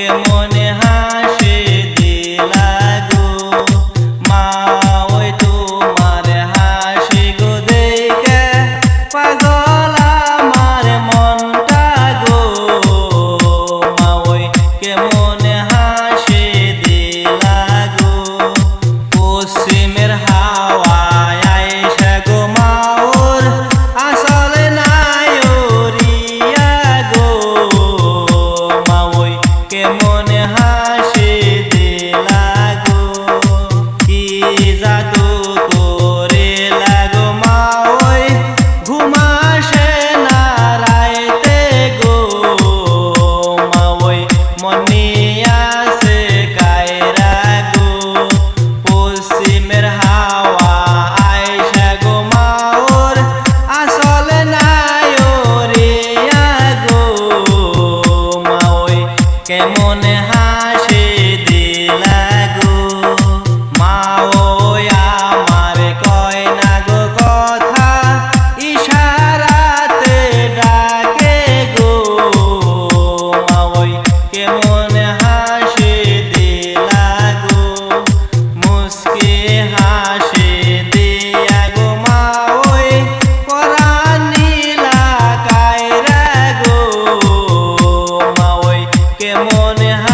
que দেখে মনে হাসে। কেমন হাসে। কেমন হাসে